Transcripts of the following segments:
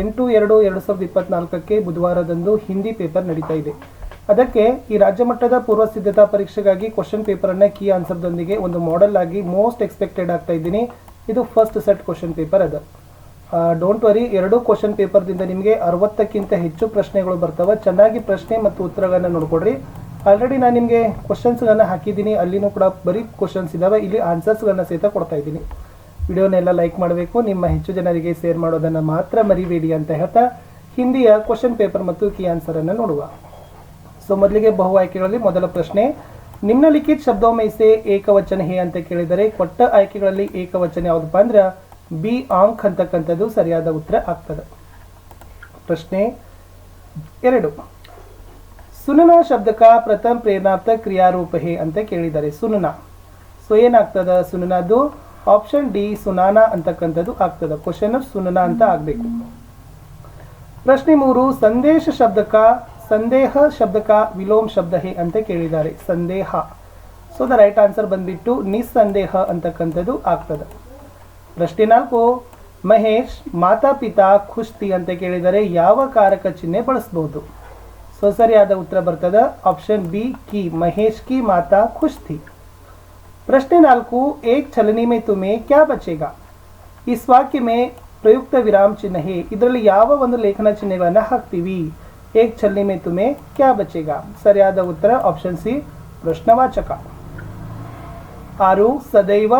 ಎಂಟು ಎರಡು ಎರಡು ಸಾವಿರದ ಇಪ್ಪತ್ನಾಲ್ಕಕ್ಕೆ ಬುಧವಾರದಂದು ಹಿಂದಿ ಪೇಪರ್ ನಡೀತಾ ಇದೆ ಅದಕ್ಕೆ ಈ ರಾಜ್ಯ ಮಟ್ಟದ ಪೂರ್ವ ಸಿದ್ಧತಾ ಪರೀಕ್ಷೆಗಾಗಿ ಕ್ವಶನ್ ಪೇಪರನ್ನು ಕೀ ಆನ್ಸರ್ದೊಂದಿಗೆ ಒಂದು ಮಾಡೆಲ್ ಆಗಿ ಮೋಸ್ಟ್ ಎಕ್ಸ್ಪೆಕ್ಟೆಡ್ ಆಗ್ತಾ ಇದ್ದೀನಿ ಇದು ಫಸ್ಟ್ ಸೆಟ್ ಕ್ವಶನ್ ಪೇಪರ್ ಅದು ಡೋಂಟ್ ವರಿ ಎರಡು ಕ್ವಶನ್ ಪೇಪರ್ದಿಂದ ನಿಮಗೆ ಅರವತ್ತಕ್ಕಿಂತ ಹೆಚ್ಚು ಪ್ರಶ್ನೆಗಳು ಬರ್ತವೆ ಚೆನ್ನಾಗಿ ಪ್ರಶ್ನೆ ಮತ್ತು ಉತ್ತರಗಳನ್ನು ನೋಡ್ಕೊಡ್ರಿ ಆಲ್ರೆಡಿ ನಾನು ನಿಮಗೆ ಕ್ವಶನ್ಸ್ಗಳನ್ನು ಹಾಕಿದ್ದೀನಿ ಅಲ್ಲಿನೂ ಕೂಡ ಬರೀ ಕ್ವಶನ್ಸ್ ಇದ್ದಾವೆ ಇಲ್ಲಿ ಆನ್ಸರ್ಸ್ಗಳನ್ನು ಸಹಿತ ಕೊಡ್ತಾ ಇದ್ದೀನಿ ವಿಡಿಯೋನೆಲ್ಲ ಲೈಕ್ ಮಾಡಬೇಕು ನಿಮ್ಮ ಹೆಚ್ಚು ಜನರಿಗೆ ಶೇರ್ ಮಾಡೋದನ್ನು ಮಾತ್ರ ಮರಿಬೇಡಿ ಅಂತ ಹೇಳ್ತಾ ಹಿಂದಿಯ ಕ್ವಶನ್ ಪೇಪರ್ ಮತ್ತು ಕಿ ಆನ್ಸರನ್ನು ನೋಡುವ ಸೊ ಮೊದಲಿಗೆ ಬಹು ಆಯ್ಕೆಗಳಲ್ಲಿ ಮೊದಲ ಪ್ರಶ್ನೆ ಲಿಖಿತ್ ಶಬ್ದೋಮೈಸೆ ಏಕವಚನ ಹೇ ಅಂತ ಕೇಳಿದರೆ ಕೊಟ್ಟ ಆಯ್ಕೆಗಳಲ್ಲಿ ಏಕವಚನ ಯಾವುದಪ್ಪ ಅಂದ್ರೆ ಬಿ ಆಂಕ್ ಅಂತಕ್ಕಂಥದ್ದು ಸರಿಯಾದ ಉತ್ತರ ಆಗ್ತದೆ ಪ್ರಶ್ನೆ ಎರಡು ಸುನನ ಶಬ್ದಕ ಪ್ರಥಮ ಪ್ರೇರಣಾರ್ಥ ಕ್ರಿಯಾರೂಪ ಹೇ ಅಂತ ಕೇಳಿದರೆ ಸುನನ ಸೊ ಏನಾಗ್ತದ ಸುನನ ಅದು ಆಪ್ಷನ್ ಡಿ ಸುನಾನ ಅಂತಕ್ಕಂಥದ್ದು ಆಗ್ತದೆ ಕ್ವಶನ್ ಆಫ್ ಸುನಾನಾ ಅಂತ ಆಗಬೇಕು ಪ್ರಶ್ನೆ ಮೂರು ಸಂದೇಶ ಶಬ್ದಕ ಸಂದೇಹ ಶಬ್ದಕ ವಿಲೋಮ್ ಶಬ್ದ ಹೇ ಅಂತ ಕೇಳಿದ್ದಾರೆ ಸಂದೇಹ ಸೊ ದ ರೈಟ್ ಆನ್ಸರ್ ಬಂದ್ಬಿಟ್ಟು ನಿಸ್ಸಂದೇಹ ಅಂತಕ್ಕಂಥದ್ದು ಆಗ್ತದೆ ಪ್ರಶ್ನೆ ನಾಲ್ಕು ಮಹೇಶ್ ಮಾತಾ ಪಿತಾ ಖುಷ್ತಿ ಅಂತ ಕೇಳಿದರೆ ಯಾವ ಕಾರಕ ಚಿಹ್ನೆ ಬಳಸಬಹುದು ಸೊ ಸರಿಯಾದ ಉತ್ತರ ಬರ್ತದ ಆಪ್ಷನ್ ಬಿ ಕಿ ಮಹೇಶ್ ಕಿ ಮಾತಾ ಖುಷ್ತಿ प्रश्न ನಾಲ್ಕು ಏಕ್ ಚಲನೆ ತುಮೆ ಕ್ಯಾ ಬಚೇಗ ಇಸ್ ವಾಕ್ಯ ಮೇ ಪ್ರಯುಕ್ತ ವಿರಾಮ ಚಿಹ್ನೆ ಇದರಲ್ಲಿ ಯಾವ ಒಂದು ಲೇಖನ ಚಿಹ್ನೆಗಳನ್ನು ಹಾಕ್ತೀವಿ ಏಕ್ ಚಲನೆ ಮೇ ತುಮೆ ಕ್ಯಾ ಬಚೇಗ ಸರಿಯಾದ ಉತ್ತರ ಆಪ್ಷನ್ ಸಿ ಪ್ರಶ್ನವಾಚಕ ಆರು ಸದೈವ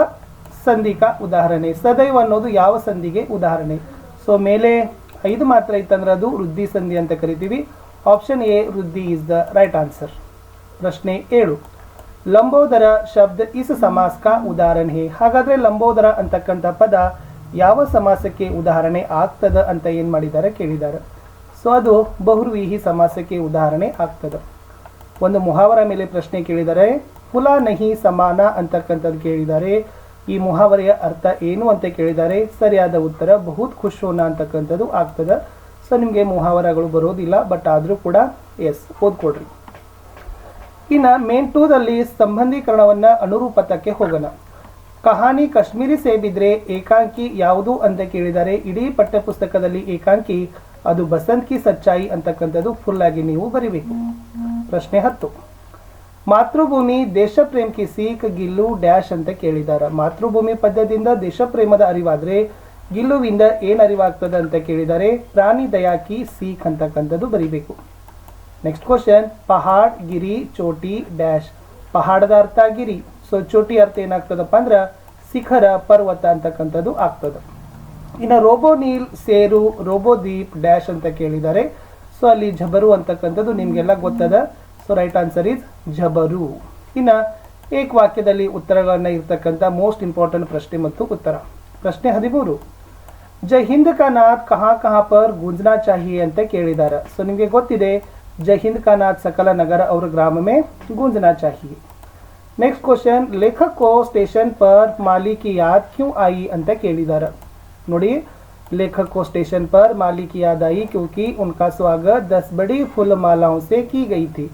ಸಂಧಿಕ ಉದಾಹರಣೆ ಸದೈವ ಅನ್ನೋದು ಯಾವ ಸಂಧಿಗೆ ಉದಾಹರಣೆ ಸೊ ಮೇಲೆ ಐದು ಮಾತ್ರ ಇತ್ತಂದ್ರೆ ಅದು ವೃದ್ಧಿ ಸಂಧಿ ಅಂತ ಕರಿತೀವಿ ಆಪ್ಷನ್ ಎ ವೃದ್ಧಿ ಇಸ್ ದ ರೈಟ್ ಆನ್ಸರ್ ಪ್ರಶ್ನೆ ಏಳು ಲಂಬೋದರ ಶಬ್ದ ಇಸ್ ಸಮಾಸ ಕಾ ಉದಾಹರಣೆ ಹೇ ಹಾಗಾದ್ರೆ ಲಂಬೋದರ ಅಂತಕ್ಕಂಥ ಪದ ಯಾವ ಸಮಾಸಕ್ಕೆ ಉದಾಹರಣೆ ಆಗ್ತದ ಅಂತ ಏನ್ ಮಾಡಿದ್ದಾರೆ ಕೇಳಿದ್ದಾರೆ ಸೊ ಅದು ಬಹುರ್ವೀಹಿ ಸಮಾಸಕ್ಕೆ ಉದಾಹರಣೆ ಆಗ್ತದ ಒಂದು ಮುಹಾವರ ಮೇಲೆ ಪ್ರಶ್ನೆ ಕೇಳಿದರೆ ಕುಲ ನಹಿ ಸಮಾನ ಅಂತಕ್ಕಂಥದ್ದು ಕೇಳಿದ್ದಾರೆ ಈ ಮುಹಾವರೆಯ ಅರ್ಥ ಏನು ಅಂತ ಕೇಳಿದ್ದಾರೆ ಸರಿಯಾದ ಉತ್ತರ ಬಹುತ್ ಖುಷೋನ ಅಂತಕ್ಕಂಥದ್ದು ಆಗ್ತದೆ ಸೊ ನಿಮ್ಗೆ ಮುಹಾವರಗಳು ಬರೋದಿಲ್ಲ ಬಟ್ ಆದ್ರೂ ಕೂಡ ಎಸ್ ಓದ್ಕೊಡ್ರಿ ಇನ್ನು ಮೇನ್ ಟೂದಲ್ಲಿ ಸಂಬಂಧೀಕರಣವನ್ನ ಅನುರೂಪತಕ್ಕೆ ಹೋಗೋಣ ಕಹಾನಿ ಕಾಶ್ಮೀರಿ ಸೇಬಿದ್ರೆ ಏಕಾಂಕಿ ಯಾವುದು ಅಂತ ಕೇಳಿದರೆ ಇಡೀ ಪಠ್ಯಪುಸ್ತಕದಲ್ಲಿ ಏಕಾಂಕಿ ಅದು ಬಸಂತ್ ಕಿ ಸಚ್ಚಾಯಿ ಅಂತಕ್ಕಂಥದ್ದು ಫುಲ್ ಆಗಿ ನೀವು ಬರಿಬೇಕು ಪ್ರಶ್ನೆ ಹತ್ತು ಮಾತೃಭೂಮಿ ದೇಶ ಪ್ರೇಮ್ ಕಿ ಸೀಕ್ ಗಿಲ್ಲು ಡ್ಯಾಶ್ ಅಂತ ಕೇಳಿದ್ದಾರೆ ಮಾತೃಭೂಮಿ ಪದ್ಯದಿಂದ ದೇಶ ಪ್ರೇಮದ ಅರಿವಾದರೆ ಗಿಲ್ಲುವಿಂದ ಏನ್ ಅರಿವಾಗ್ತದೆ ಅಂತ ಕೇಳಿದರೆ ಪ್ರಾಣಿ ದಯಾಕಿ ಸೀಕ್ ಅಂತಕ್ಕಂಥದ್ದು ಬರಿಬೇಕು ನೆಕ್ಸ್ಟ್ ಕ್ವಶನ್ ಪಹಾಡ್ ಗಿರಿ ಚೋಟಿ ಡ್ಯಾಶ್ ಪಹಾಡದ ಅರ್ಥ ಗಿರಿ ಸೊ ಚೋಟಿ ಅರ್ಥ ಏನಾಗ್ತದಪ್ಪ ಅಂದ್ರೆ ಶಿಖರ ಪರ್ವತ ಅಂತಕ್ಕಂಥದ್ದು ಆಗ್ತದ ಇನ್ನು ರೋಬೋ ನೀಲ್ ಸೇರು ರೋಬೋ ದೀಪ್ ಡ್ಯಾಶ್ ಅಂತ ಕೇಳಿದ್ದಾರೆ ಸೊ ಅಲ್ಲಿ ಜಬರು ಅಂತಕ್ಕಂಥದ್ದು ನಿಮ್ಗೆಲ್ಲ ಗೊತ್ತದ ಸೊ ರೈಟ್ ಆನ್ಸರ್ ಇಸ್ ಜಬರು ಇನ್ನ ಏಕ್ ವಾಕ್ಯದಲ್ಲಿ ಉತ್ತರಗಳನ್ನ ಇರ್ತಕ್ಕಂಥ ಮೋಸ್ಟ್ ಇಂಪಾರ್ಟೆಂಟ್ ಪ್ರಶ್ನೆ ಮತ್ತು ಉತ್ತರ ಪ್ರಶ್ನೆ ಹದಿಮೂರು ಜೈ ಹಿಂದ್ ಕಾ ನಾಥ್ ಕಹಾ ಕಹಾ ಪರ್ ಗುಂಜನಾ ಚಾಹಿ ಅಂತ ಕೇಳಿದಾರ ಸೊ ನಿಮಗೆ ಗೊತ್ತಿದೆ जय हिंद का नाच सकल नगर और ग्राम में गूंजना चाहिए नेक्स्ट क्वेश्चन लेखक को स्टेशन पर माली की याद क्यों आई अंत केदार नोड़ी लेखक को स्टेशन पर माली की याद आई क्योंकि उनका स्वागत दस बड़ी फूल मालाओं से की गई थी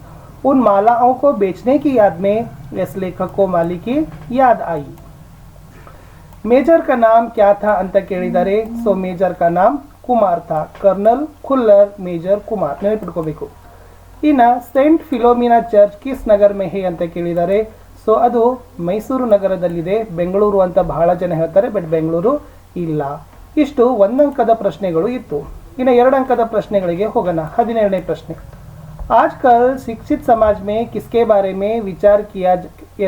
उन मालाओं को बेचने की याद में इस लेखक को माली की याद आई मेजर का नाम क्या था अंत केड़ीदारे सो मेजर का नाम कुमार ಕುಮಾರ್ ಥಾ ಕರ್ನಲ್ ಖುಲ್ಲರ್ ಮೇಜರ್ ಕುಮಾರ್ देखो ಇನ್ನು ಸೇಂಟ್ ಫಿಲೋಮಿನಾ ಚರ್ಚ್ ಕಿಸ್ ನಗರ್ ಮೆಹಿ ಅಂತ ಕೇಳಿದ್ದಾರೆ ಸೊ ಅದು ಮೈಸೂರು ನಗರದಲ್ಲಿದೆ ಬೆಂಗಳೂರು ಅಂತ ಬಹಳ ಜನ ಹೇಳ್ತಾರೆ ಬಟ್ ಬೆಂಗಳೂರು ಇಲ್ಲ ಇಷ್ಟು ಒಂದಂಕದ ಪ್ರಶ್ನೆಗಳು ಇತ್ತು ಇನ್ನು ಎರಡು ಅಂಕದ ಪ್ರಶ್ನೆಗಳಿಗೆ ಹೋಗೋಣ ಹದಿನೇಳನೇ ಪ್ರಶ್ನೆ ಆಜ್ಕಲ್ ಶಿಕ್ಷಿತ ಸಮಾಜ ಮೇ ಕಿಸ್ಕೆ ಬಾರೆ ಮೇ ವಿಚಾರ ಕಿಯಾ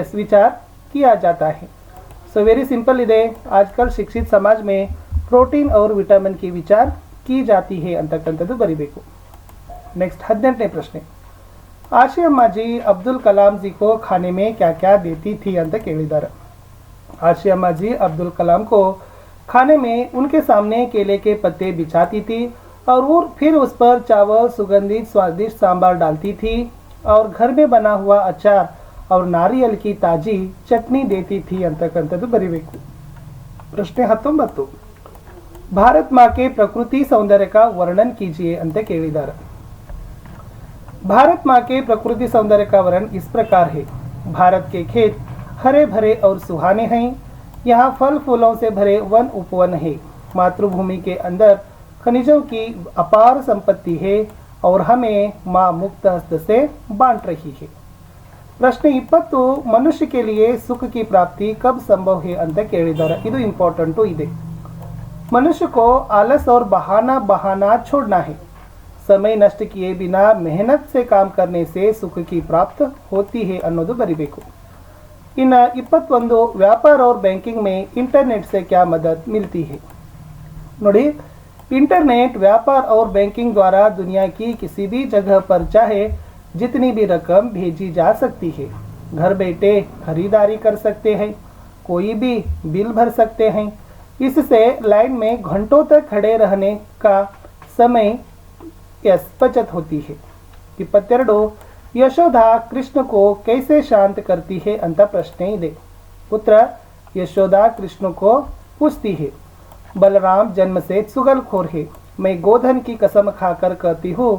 ಎಸ್ ವಿಚಾರ ಕಿಯಾ ಜಾತಾ ಹೇ ಸೊ ವೆರಿ ಸಿಂಪಲ್ ಇದೆ ಆಜ್ಕಲ್ ಶಿಕ್ಷಿತ ಸಮಾಜ ಮೇ ಪ್ರೋಟೀನ್ ಔರ್ ವಿಟಮಿನ್ ಕಿ ವಿಚಾರ ಕೀ ಜಾತಿ ಹೇ ಅಂತಕ್ಕಂಥದ್ದು ಬರೀಬೇಕು नेक्स्ट हद्दरने प्रश्न आशी अम्मा जी अब्दुल कलाम जी को खाने में क्या क्या देती थी अंत ಅಂತ आशी अम्मा जी अब्दुल कलाम को खाने में उनके सामने केले के पत्ते बिछाती थी और वो फिर उस पर चावल सुगंधित स्वादिष्ट सांबार डालती थी और घर में बना हुआ अचार और नारियल की ताजी चटनी देती थी अंत तो बरी वे प्रश्न हतो भारत माँ के प्रकृति सौंदर्य का वर्णन कीजिए अंत केಳಿದಾರೆ भारत माँ के प्रकृति सौंदर्य का वर्णन इस प्रकार है भारत के खेत हरे भरे और सुहाने हैं यहाँ फल फूलों से भरे वन उपवन है मातृभूमि के अंदर खनिजों की अपार संपत्ति है और हमें माँ मुक्त हस्त से बांट रही है प्रश्न मनुष्य के ಪ್ರಶ್ನೆ ಇಪ್ಪತ್ತು ಮನುಷ್ಯಕ್ಕೆ ಸುಖಕ್ಕೆ ಪ್ರಾಪ್ತಿ ಕಬ್ ಸಂಭವ ಹೇ इंपॉर्टेंट ಕೇಳಿದ್ದಾರೆ इधे मनुष्य को आलस और बहाना बहाना छोड़ना है समय नष्ट किए बिना मेहनत से काम करने से सुख की प्राप्त होती है ಅನ್ನೋದು ಬರಿಬೇಕು ಇನ್ನು ಇಪ್ಪತ್ತೊಂದು व्यापार और बैंकिंग में इंटरनेट से क्या मदद मिलती है ನೋಡಿ इंटरनेट व्यापार और बैंकिंग द्वारा दुनिया की किसी भी जगह पर चाहे जितनी भी रकम भेजी जा सकती है घर बैठे खरीदारी कर सकते हैं कोई भी बिल भर सकते हैं इससे लाइन में घंटों तक खड़े रहने का समय एस बचत होती है इपत्तेरडो यशोधा कृष्ण को कैसे शांत करती है अंत प्रश्न दे पुत्र यशोदा कृष्ण को पूछती है बलराम जन्म से सुगल खोर है मैं गोधन की कसम खाकर कहती हूँ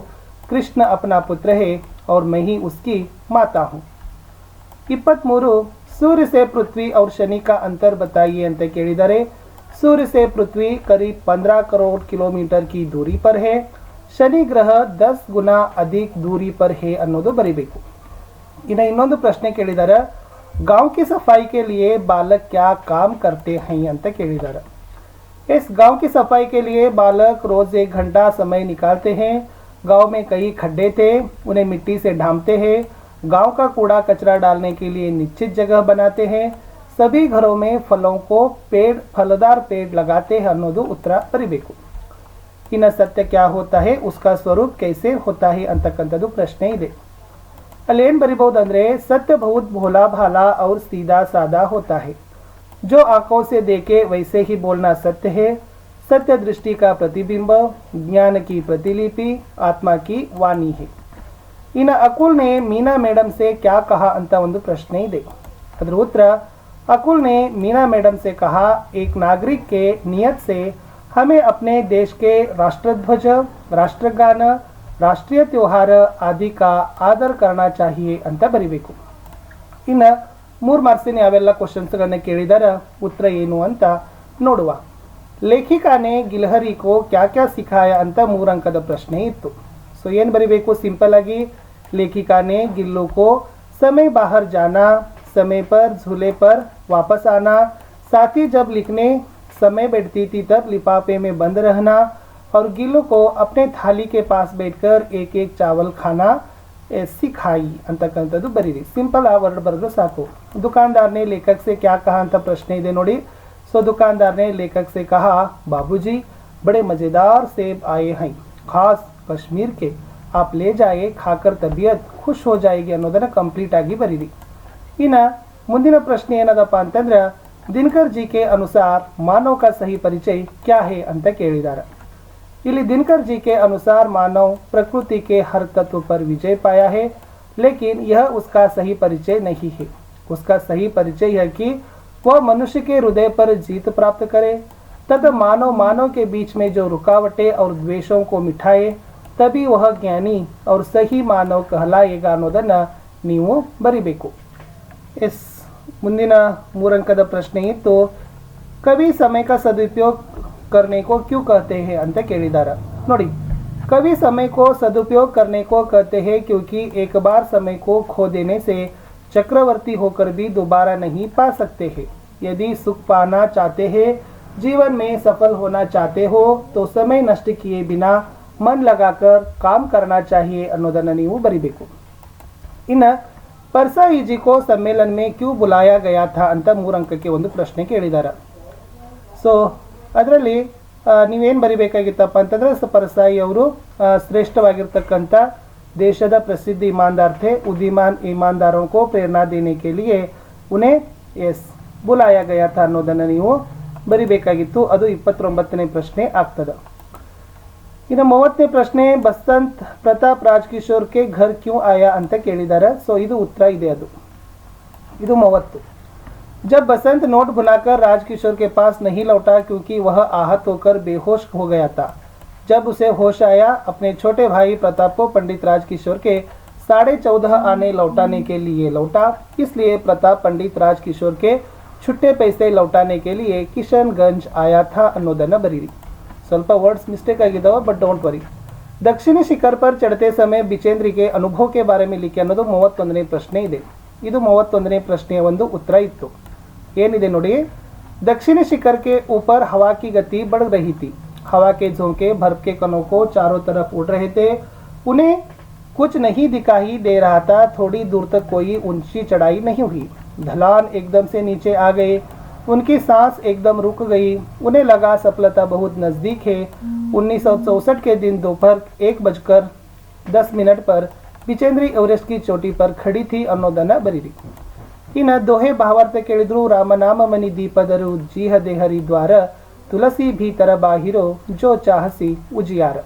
कृष्ण अपना पुत्र है और मैं ही उसकी माता हूँ मुरु सूर्य से पृथ्वी और शनि का अंतर बताइए ಅಂತ ಕೇಳಿದರೆ सूर्य से पृथ्वी करीब पंद्रह करोड़ किलोमीटर की दूरी पर है ಶನಿ ಗ್ರಹ ದಸ್ ಗುಣ ಅಧಿಕ್ ದೂರಿ ಪರ್ ಹೇ ಅನ್ನೋದು ಬರಿಬೇಕು ಇನ್ನು ಇನ್ನೊಂದು ಪ್ರಶ್ನೆ ಕೇಳಿದ್ದಾರೆ ಗಾಂವ್ಕಿ ಸಫಾಯಿ ಲಿಯೇ ಬಾಲಕ್ ಕ್ಯಾ ಕಾಮ್ ಕರ್ತೆ ಹೈ ಅಂತ ಕೇಳಿದ್ದಾರೆ इस गांव की सफाई के लिए बालक रोज एक घंटा समय निकालते हैं गांव में कई खड्डे थे उन्हें मिट्टी से ढांपते हैं गांव का कूड़ा कचरा डालने के लिए निश्चित जगह बनाते हैं सभी घरों में फलों को पेड़ फलदार पेड़ लगाते हैं ಅನ್ನೋದು ಉತ್ತರ ಬರಿಬೇಕು कि न सत्य क्या होता है उसका स्वरूप कैसे होता है अंतकंतु प्रश्न ही दे अलेन बरीबोध अंद्रे सत्य बहुत भोला भाला और सीधा साधा होता है जो आंखों से देखे वैसे ही बोलना सत्य है सत्य दृष्टि का प्रतिबिंब ज्ञान की प्रतिलिपि आत्मा की वाणी है इन अकुल ने मीना मैडम से क्या कहा अंत प्रश्न ही दे ಅದರ ಉತ್ತರ ಅಕುಲ್ ನೇ ಮೀನಾ ಮೇಡಮ್ ಸೇ ಕಹಾ ಏಕ ನಾಗರಿಕ ಕೆ ನಿಯತ್ ಸೇ हमें अपने देश के राष्ट्रध्वज राष्ट्रगान राष्ट्रीय त्यौहार आदि का आदर करना चाहिए ಅಂತ ಬರಬೇಕು ಇನ್ನ ಮೂರು ಮಾರ್ಕ್ಸ್ ನಿನವೆಲ್ಲ ಕ್ವೆಶ್ಚನ್ಸ್ ಅನ್ನು ಕೇಳಿದರ ಉತ್ತರ ಏನು ಅಂತ ನೋಡುವ ಲೇಖಕನೆ ಗಿಲಹರಿ کو کیا کیا सिखाया ಅಂತ ಮೂರಂಕದ ಪ್ರಶ್ನೆ ಇತ್ತು ಸೋ ಏನು ಬರಬೇಕು ಸಿಂಪಲ್ ಆಗಿ ಲೇಖಕನೆ ಗಿಲ್ಲೋ کو ಸಮಯ باہر جانا ಸಮಯ پر جھুলে پر واپس انا ಸಾತಿ জব لکھنے સમય બડતીતીત લિફાપે મે બંધ રહેના ઓર ગિલો કો અપને થાળી કે પાસ બેટકર એક એક ચાવલ ખાના એસી ખાઈ અંતકંતદુ બરીરી સિમ્પલ આ વર્ડ બરદુ સાકો દુકાનદારને લેખક સે ક્યા કહા અંત પ્રશ્ને ઇદે નોડી સો દુકાનદારને લેખક સે કહા બાબાજી બડે મજેદાર સેબ આયે હૈ ખાસ કશ્મીર કે આપ લે જાએ ખાકર તબિયત ખુશ હો જાયેગી અનધર કમ્પ્લીટ આગી બરીરી ઇના મુંદિના પ્રશ્ને એનાદપા અંતંદરા दिनकर जी के अनुसार मानव का सही परिचय क्या है अंत ಕೇಳಿದ್ದಾರೆ ಇಲ್ಲಿ दिनकर जी के अनुसार मानव प्रकृति के हर तत्व पर विजय पाया है लेकिन यह उसका सही परिचय नहीं है उसका सही परिचय है कि वह मनुष्य के हृदय पर जीत प्राप्त करे तद मानव मानव के बीच में जो रुकावटें और द्वेषों को मिठाए तभी वह ज्ञानी और सही मानव कहलाएगा ಅನ್ನೋದನ್ನು ನೀವು ಬರಿಬೇಕು इस ಮುಂದಿನ ಮೂರಂಕದ ಪ್ರಶ್ನೆ ಇತ್ತು ಕವಿ ಸಮಯಕ್ಕೆ ಸದುಪಯೋಗ ಕರ್ನೇಕೋ ಕ್ಯೂ ಕಹತೆ ಹೇ ಅಂತ ಕೇಳಿದ್ದಾರೆ ನೋಡಿ ಕವಿ ಸಮಯಕ್ಕೋ ಸದುಪಯೋಗ ಕರ್ನೇಕೋ ಕಹತೆ ಹೇ ಕ್ಯೂಕಿ ಏಕ ಬಾರ್ ಸಮಯಕ್ಕೋ ಖೋ ದೇನೆ ಸೆ ಚಕ್ರವರ್ತಿ ಹೋಕರ್ ಬಿ दोबारा नहीं पा सकते हैं यदि सुख पाना चाहते हैं जीवन में सफल होना चाहते हो तो समय नष्ट किए बिना मन लगाकर काम करना चाहिए ಅನ್ನೋದನ್ನು ನೀವು ಬರಿಬೇಕು ಇನ್ನು ಪರ್ಸಾಯಿಜಿ ಕೋ ಸಮ್ಮೇಳನ ಮೇ ಕ್ಯೂ ಬುಲಾಯ ಗಯಾ ಅಂತ ಮೂರು ಅಂಕಕ್ಕೆ ಒಂದು ಪ್ರಶ್ನೆ ಕೇಳಿದ್ದಾರೆ ಸೊ ಅದರಲ್ಲಿ ನೀವೇನು ಬರಿಬೇಕಾಗಿತ್ತಪ್ಪ ಅಂತಂದ್ರೆ ಪರಸಾಯಿ ಅವರು ಶ್ರೇಷ್ಠವಾಗಿರ್ತಕ್ಕಂಥ ದೇಶದ ಪ್ರಸಿದ್ಧ ಇಮಾನ್ದಾರ್ಥೆ ಉದಿಮಾನ್ ಇಮಾನ್ದಾರಂಕೋ ಪ್ರೇರಣಾ ದೇನೆ ಕೇಳಿಗೆ ಉನೇ ಎಸ್ ಬುಲಾಯ ಗಯಾ ಥಾ ಅನ್ನೋದನ್ನು ನೀವು ಬರಿಬೇಕಾಗಿತ್ತು ಅದು ಇಪ್ಪತ್ತೊಂಬತ್ತನೇ ಪ್ರಶ್ನೆ ಆಗ್ತದೆ ಇನ್ನು ಮೂವತ್ತನೇ ಪ್ರಶ್ನೆ ಬಸಂತ್ ಪ್ರತಾಪ್ ರಾಜ್ಕಿಶೋರ್ ಘರ್ ಕ್ಯೂ ಆಯಾ ಅಂತ ಕೇಳಿದ್ದಾರೆ ಸೊ ಇದು ಉತ್ತರ ಇದೆ ಅದು ಇದು ಮೂವತ್ತು जब बसंत नोट भुलाकर राजकिशोर के पास नहीं लौटा क्योंकि वह आहत होकर बेहोश हो गया था जब उसे होश आया अपने छोटे भाई प्रताप को पंडित राजकिशोर के साढ़े चौदह आने लौटाने के लिए लौटा इसलिए प्रताप पंडित राजकिशोर के छुट्टे पैसे लौटाने के लिए किशनगंज आया था अनुदन बरीरी ಸ್ವಲ್ಪ ವರ್ಡ್ಸ್ ಮಿಸ್ಟೇಕ್ ಆಗಿದ್ದಾವೆ ಬಟ್ ಡೋಂಟ್ ವರಿ ದಕ್ಷಿಣ ಶಿಖರ್ ಪರ್ ಚಡತೆ ಸಮಯ ಬಿಚೇಂದ್ರಿಗೆ ಅನುಭವಕ್ಕೆ ಬಾರೆ ಮಿಲಿಕೆ ಅನ್ನೋದು ಮೂವತ್ತೊಂದನೇ ಪ್ರಶ್ನೆ ಇದೆ ಇದು ಮೂವತ್ತೊಂದನೇ ಪ್ರಶ್ನೆಯ ಒಂದು ಉತ್ತರ ಇತ್ತು ಏನಿದೆ ನೋಡಿ दक्षिणी शिखर के ऊपर हवा की गति बढ़ रही थी हवा के झोंके बर्फ के कणों को चारों तरफ उड़ रहे थे उन्हें कुछ नहीं दिखाई दे रहा था थोड़ी दूर तक कोई ऊंची चढ़ाई नहीं हुई ढलान एकदम से नीचे आ गए उनकी सांस एकदम रुक गई उन्हें लगा सफलता बहुत नज़दीक है उन्नीस के दिन दोपहर एक बजकर दस मिनट पर ವಿಚೇಂದ್ರಿ ಎವರೆಸ್ಟ್ ಚೋಟಿ ಪರ್ ಖಡಿ ಥಿ ಅನ್ನೋದನ್ನ ಬರೀರಿ ಇನ್ನು ದೋಹೆ ಭಾವಾರ್ಥ ಕೇಳಿದ್ರು ರಾಮನಾಮ ಮನಿ ದೀಪದರು ಜೀಹದೆ ಹರಿದ್ವಾರ द्वार तुलसी भीतर बाहिरो जो चाहसी उजियार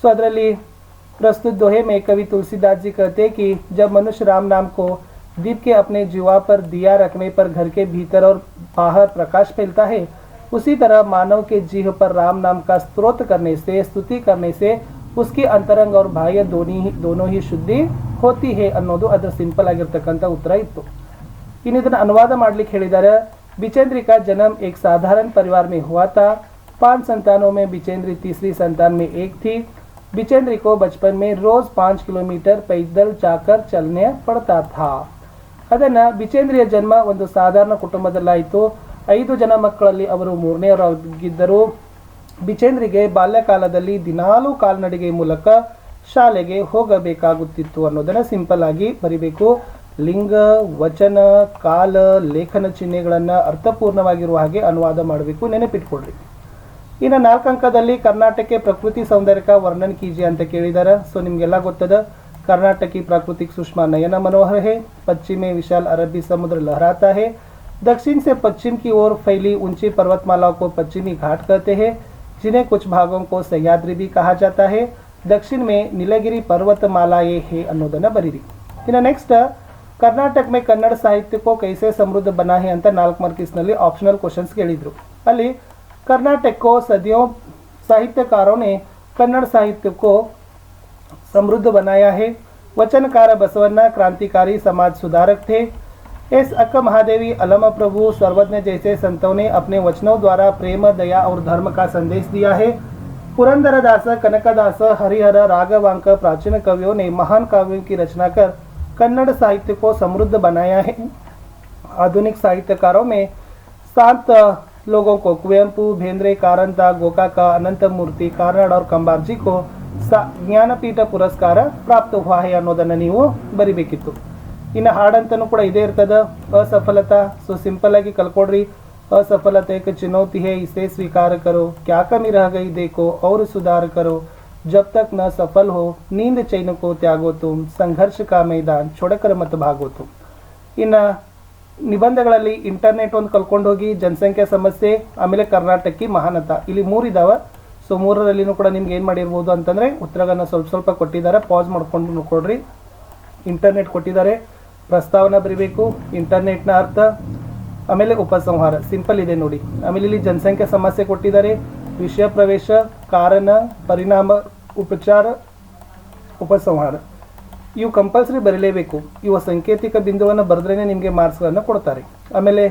स्वदरली प्रस्तुत दोहे में कवि तुलसीदास जी कहते कि जब मनुष्य राम नाम को दीप के अपने जीवा पर दिया रखने पर घर के भीतर और बाहर प्रकाश फैलता है उसी तरह मानव के जीव पर राम नाम का स्त्रोत करने से स्तुति करने से उसकी अंतरंग और बाह्य दोनों ही दोनों ही ಶುದ್ಧಿ ಹೋತಿ ಹೇ ಅನ್ನೋದು ಅದರ ಸಿಂಪಲ್ ಆಗಿರ್ತಕ್ಕಂಥ ಉತ್ತರ ಇತ್ತು इन ಇದನ್ನು ಅನುವಾದ बिचेंद्री का जन्म एक साधारण परिवार में हुआ था पांच संतानों में बिचेंद्री तीसरी संतान में एक थी बिचेंद्री को बचपन में रोज पांच किलोमीटर पैदल जाकर चलने पड़ता था ಅದನ್ನು ಬಿಚೇಂದ್ರಿಯ ಜನ್ಮ ಒಂದು ಸಾಧಾರಣ ಕುಟುಂಬದಲ್ಲಾಯಿತು ಐದು ಜನ ಮಕ್ಕಳಲ್ಲಿ ಅವರು ಮೂರನೆಯವರಾಗಿದ್ದರು ಬಿಚೇಂದ್ರಿಗೆ ಬಾಲ್ಯಕಾಲದಲ್ಲಿ ದಿನಾಲೂ ಕಾಲ್ನಡಿಗೆ ಮೂಲಕ ಶಾಲೆಗೆ ಹೋಗಬೇಕಾಗುತ್ತಿತ್ತು ಅನ್ನೋದನ್ನು ಸಿಂಪಲ್ ಆಗಿ ಬರಿಬೇಕು ಲಿಂಗ ವಚನ ಕಾಲ ಲೇಖನ ಚಿಹ್ನೆಗಳನ್ನು ಅರ್ಥಪೂರ್ಣವಾಗಿರುವ ಹಾಗೆ ಅನುವಾದ ಮಾಡಬೇಕು ನೆನಪಿಟ್ಕೊಳ್ರಿ ಇನ್ನು ನಾಲ್ಕು ಅಂಕದಲ್ಲಿ ಕರ್ನಾಟಕಕ್ಕೆ ಪ್ರಕೃತಿ ಸೌಂದರ್ಯಕ ವರ್ಣನ್ ಕೀಜಿ ಅಂತ ಕೇಳಿದ್ದಾರೆ ಸೊ ನಿಮಗೆಲ್ಲ ಗೊತ್ತದ कर्नाटक की प्राकृतिक सुषमा नयना मनोहर है पश्चिम में विशाल अरबी समुद्र लहराता है दक्षिण से पश्चिम की ओर फैली ऊंची पर्वतमालाओं को पश्चिमी घाट कहते हैं जिन्हें कुछ भागों को सह्याद्री भी कहा जाता है दक्षिण में नीलगिरी पर्वतमाला ये है ಅನ್ನೋದನ್ನ ಬರೀರಿ ಇನ್ನು ನೆಕ್ಸ್ಟ್ ಕರ್ನಾಟಕ ಮೇ ಕನ್ನಡ ಸಾಹಿತ್ಯಕ್ಕೂ ಕೈಸೆ ಸಮೃದ್ಧ ಬನಾ ಹೇ ಅಂತ ನಾಲ್ಕು ಮಾರ್ಕಿಸ್ನಲ್ಲಿ अली कर्नाटक को सदियों साहित्यकारों ने कन्नड़ साहित्य को समृद्ध बनाया है वचनकार बसवन्ना क्रांतिकारी समाज सुधारक थे एस अक्क महादेवी अलम प्रभु सर्वज्ञ जैसे संतों ने अपने वचनों द्वारा प्रेम दया और धर्म का संदेश दिया है पुरंदर पुरंदरदास कनकदास हरिहर राघवांक प्राचीन कवियों ने महान काव्यों की रचना कर कन्नड़ साहित्य को समृद्ध बनाया है आधुनिक साहित्यकारों में सात लोगों को कुवेम्पू भेंद्रे कारंता गोका का अनंत मूर्ति कारण और कंबार जी को ಜ್ಞಾನಪೀಠ ಪುರಸ್ಕಾರ ಪ್ರಾಪ್ತ ವಾಹ್ಯ ಅನ್ನೋದನ್ನು ನೀವು ಬರಿಬೇಕಿತ್ತು ಇನ್ನು ಹಾಡಂತನೂ ಕೂಡ ಇದೇ ಇರ್ತದ ಅಸಫಲತಾ ಸೊ ಸಿಂಪಲ್ ಆಗಿ ಕಲ್ಕೊಡ್ರಿ ಅಸಫಲತೆಗೆ ಚುನೌತಿ ಹೇ ಇಸೇ ಸ್ವೀಕಾರಕರು ಕ್ಯಾಕ ಕ್ಯಾಕಮಿ ದೇಕೋ ಅವರು ಸುಧಾರಕರು ಜಬ್ ತಕ್ ನ ಸಫಲ್ ಹೋ ನೀಂದ ಚೈನಕೋ ತ್ಯಾಗೋತು ಸಂಘರ್ಷ ಕಾ ಮೈದಾನ್ ಚೊಡಕರ ಮತ್ತು ಭಾಗೋತು ಇನ್ನ ಇನ್ನು ನಿಬಂಧಗಳಲ್ಲಿ ಇಂಟರ್ನೆಟ್ ಒಂದು ಕಲ್ಕೊಂಡೋಗಿ ಜನಸಂಖ್ಯಾ ಸಮಸ್ಯೆ ಆಮೇಲೆ ಕರ್ನಾಟಕಿ ಮಹಾನತ ಇಲ್ಲಿ ಮೂರಿದಾವ ಸೊ ಮೂರರಲ್ಲಿನೂ ಕೂಡ ನಿಮ್ಗೆ ಏನು ಮಾಡಿರ್ಬೋದು ಅಂತಂದರೆ ಉತ್ತರಗಳನ್ನು ಸ್ವಲ್ಪ ಸ್ವಲ್ಪ ಕೊಟ್ಟಿದ್ದಾರೆ ಪಾಸ್ ಮಾಡಿಕೊಂಡು ನೋಡ್ಕೊಡ್ರಿ ಇಂಟರ್ನೆಟ್ ಕೊಟ್ಟಿದ್ದಾರೆ ಪ್ರಸ್ತಾವನೆ ಬರೀಬೇಕು ಇಂಟರ್ನೆಟ್ನ ಅರ್ಥ ಆಮೇಲೆ ಉಪಸಂಹಾರ ಸಿಂಪಲ್ ಇದೆ ನೋಡಿ ಆಮೇಲೆ ಇಲ್ಲಿ ಜನಸಂಖ್ಯೆ ಸಮಸ್ಯೆ ಕೊಟ್ಟಿದ್ದಾರೆ ವಿಷಯ ಪ್ರವೇಶ ಕಾರಣ ಪರಿಣಾಮ ಉಪಚಾರ ಉಪಸಂಹಾರ ಇವು ಕಂಪಲ್ಸರಿ ಬರೀಲೇಬೇಕು ಇವು ಸಂಕೇತಿಕ ಬಿಂದುವನ್ನು ಬರೆದ್ರೇ ನಿಮಗೆ ಮಾರ್ಕ್ಸ್ಗಳನ್ನು ಕೊಡ್ತಾರೆ ಆಮೇಲೆ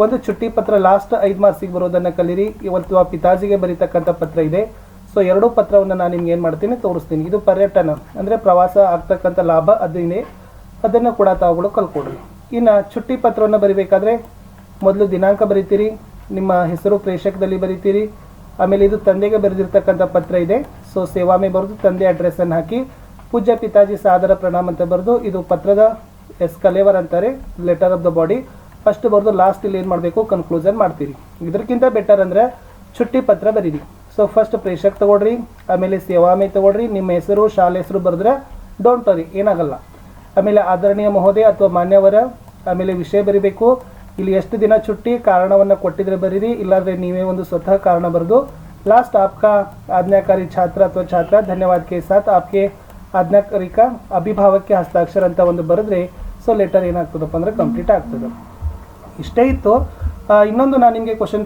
ಒಂದು ಚುಟ್ಟಿ ಪತ್ರ ಲಾಸ್ಟ್ ಐದು ಮಾರ್ಕ್ಸಿಗೆ ಬರೋದನ್ನು ಕಲೀರಿ ಇವತ್ತು ಆ ಪಿತಾಜಿಗೆ ಬರೀತಕ್ಕಂಥ ಪತ್ರ ಇದೆ ಸೊ ಎರಡೂ ಪತ್ರವನ್ನು ನಾನು ನಿಮ್ಗೆ ಏನು ಮಾಡ್ತೀನಿ ತೋರಿಸ್ತೀನಿ ಇದು ಪರ್ಯಟನ ಅಂದರೆ ಪ್ರವಾಸ ಆಗ್ತಕ್ಕಂಥ ಲಾಭ ಅದೇನೆ ಅದನ್ನು ಕೂಡ ತಾವುಗಳು ಕಲ್ಕೊಡ್ರಿ ಇನ್ನು ಚುಟ್ಟಿ ಪತ್ರವನ್ನು ಬರಿಬೇಕಾದ್ರೆ ಮೊದಲು ದಿನಾಂಕ ಬರಿತೀರಿ ನಿಮ್ಮ ಹೆಸರು ಪ್ರೇಷಕದಲ್ಲಿ ಬರಿತೀರಿ ಆಮೇಲೆ ಇದು ತಂದೆಗೆ ಬರೆದಿರ್ತಕ್ಕಂಥ ಪತ್ರ ಇದೆ ಸೊ ಸೇವಾಮೆ ಬರೆದು ತಂದೆ ಅಡ್ರೆಸ್ಸನ್ನು ಹಾಕಿ ಪೂಜ್ಯ ಪಿತಾಜಿ ಸಾದರ ಪ್ರಣಾಮ ಅಂತ ಬರೆದು ಇದು ಪತ್ರದ ಎಸ್ ಕಲೇವರ್ ಅಂತಾರೆ letter of the body first ಬರೆದು ಲಾಸ್ಟ್ ಇಲ್ಲಿ ಏನು ಮಾಡಬೇಕು ಕನ್ಕ್ಲೂಷನ್ ಮಾಡ್ತೀರಿ ಇದಕ್ಕಿಂತ ಬೆಟರ್ ಅಂದರೆ ಚುಟ್ಟಿ ಪತ್ರ ಬರೀರಿ ಸೊ ಫಸ್ಟ್ ಪ್ರೇಷಕ್ ತೊಗೊಳ್ರಿ ಆಮೇಲೆ ಸೇವಾಮಿ ತೊಗೊಳ್ರಿ ನಿಮ್ಮ ಹೆಸರು ಶಾಲೆ ಹೆಸರು ಬರೆದ್ರೆ ಡೋಂಟ್ ವರಿ ಏನಾಗಲ್ಲ ಆಮೇಲೆ ಆದರಣೀಯ ಮಹೋದಯ ಅಥವಾ ಮಾನ್ಯವರ ಆಮೇಲೆ ವಿಷಯ ಬರಿಬೇಕು ಇಲ್ಲಿ ಎಷ್ಟು ದಿನ ಚುಟ್ಟಿ ಕಾರಣವನ್ನು ಕೊಟ್ಟಿದ್ರೆ ಬರೀರಿ ಇಲ್ಲಾಂದರೆ ನೀವೇ ಒಂದು ಸ್ವತಃ ಕಾರಣ ಬರೆದು ಲಾಸ್ಟ್ ಆಪ್ಕಾ ಆಜ್ಞಾಕಾರಿ ಛಾತ್ರ ಅಥವಾ ಛಾತ್ರ ಧನ್ಯವಾದ ಕೆ ಸಾತ್ ಆಪ್ಗೆ ಆಜ್ಞಾಕಾರಿಕ ಅಭಿಭಾವಕ್ಕೆ ಹಸ್ತಾಕ್ಷರ ಅಂತ ಒಂದು ಬರೆದ್ರೆ ಸೊ ಲೆಟರ್ ಏನಾಗ್ತದಪ್ಪ ಅಂದ್ರೆ ಕಂಪ್ಲೀಟ್ ಆಗ್ತದೆ ಇಷ್ಟೇ ಇತ್ತು ಇನ್ನೊಂದು ನಾನು ನಿಮಗೆ ಕ್ವಶನ್